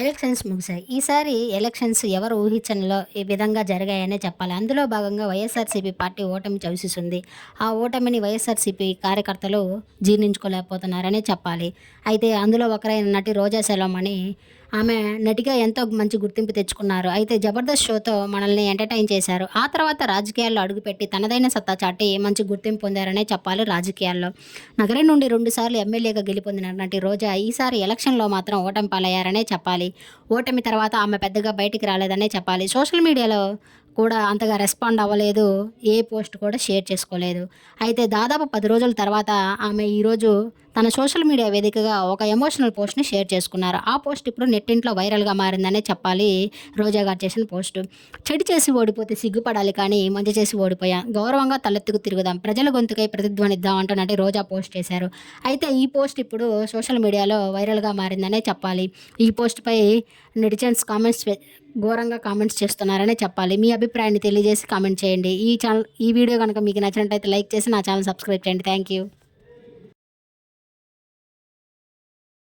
Elections ముగిశాయి. ఈసారి elections ఎవరు ఊహించనిలో ఈ విధంగా జరిగాయనే చెప్పాలి. అందులో భాగంగా వైఎస్ఆర్సీపీ పార్టీ ఓటమి చవిసిస్తుంది ఆ ఓటమిని వైఎస్ఆర్సీపీ కార్యకర్తలు జీర్ణించుకోలేకపోతున్నారనే చెప్పాలి. అయితే అందులో ఒకరైన నటి రోజా సెలవమణి ఆమె నటిగా ఎంతో మంచి గుర్తింపు తెచ్చుకున్నారు. అయితే జబర్దస్త్ షోతో మనల్ని ఎంటర్టైన్ చేశారు. ఆ తర్వాత రాజకీయాల్లో అడుగుపెట్టి తనదైన సత్తా చాటి మంచి గుర్తింపు పొందారనే చెప్పాలి రాజకీయాల్లో. నగరం నుండి రెండుసార్లు ఎమ్మెల్యేగా గెలుపొందిన నటి రోజా ఈసారి ఎలక్షన్లో మాత్రం ఓటమి పాలయ్యారనే చెప్పాలి. ఓటమి తర్వాత ఆమె పెద్దగా బయటికి రాలేదనే చెప్పాలి. సోషల్ మీడియాలో కూడా అంతగా రెస్పాండ్ అవ్వలేదు. ఏ పోస్ట్ కూడా షేర్ చేసుకోలేదు. అయితే దాదాపు పది రోజుల తర్వాత ఆమె ఈరోజు తన సోషల్ మీడియా వేదికగా ఒక ఎమోషనల్ పోస్ట్ని షేర్ చేసుకున్నారు. ఆ పోస్ట్ ఇప్పుడు నెట్టింట్లో వైరల్గా మారిందనే చెప్పాలి రోజా గారు చేసిన పోస్ట్. చెడు చేసి ఓడిపోతే సిగ్గుపడాలి కానీ మంచి చేసి ఓడిపోయాం. గౌరవంగా తలెత్తుకు తిరుగుదాం. ప్రజల గొంతుకై ప్రతిధ్వనిద్దాం అంటున్నట్టు రోజా పోస్ట్ చేశారు. అయితే ఈ పోస్ట్ ఇప్పుడు సోషల్ మీడియాలో వైరల్గా మారిందనే చెప్పాలి. ఈ పోస్ట్పై నెటిజన్స్ కామెంట్స్ ఘోరంగా కామెంట్స్ చేస్తున్నారనే చెప్పాలి. మీ అభిప్రాయాన్ని తెలియజేసి కామెంట్ చేయండి. ఈ ఛానల్ ఈ వీడియో కనుక మీకు నచ్చినట్టయితే లైక్ చేసి నా ఛానల్ సబ్స్క్రైబ్ చేయండి. Thank you